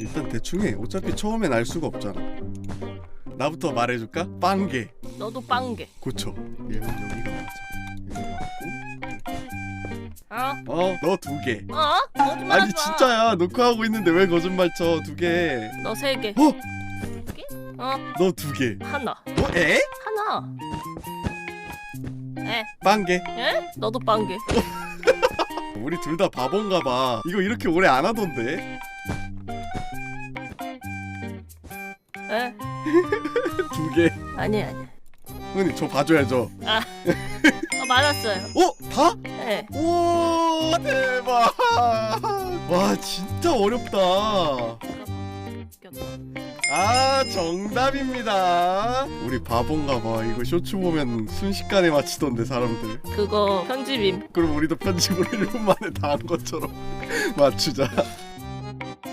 일단 대충 해 어차피 처음엔 알 수가 없잖아 나부터 말해줄까? 빵개 너도 빵개. 고쳐 얘는 여기가 맞아 어? 어? 너 두 개 어? 거짓말 아니 진짜야 녹화하고 있는데 왜 거짓말 쳐 두 개 너 세 개. 어? 어? 너 두 개 하나. 어? 에? 하나. 에? 빵개 에? 너도 빵개. 우리 둘 다 바본가 봐 이거 이렇게 오래 안 하던데 에? 두 개 아니 아니. 형님 저 봐줘야죠 어, 맞았어요. 어? 다? 에. 우와 대박 와 진짜 어렵다 아 정답입니다 우리 바본가 봐 이거 쇼츠 보면 순식간에 맞히던데 사람들 그거 편집임. 그럼 우리도 편집을 1분 만에 다 한 것처럼 맞추자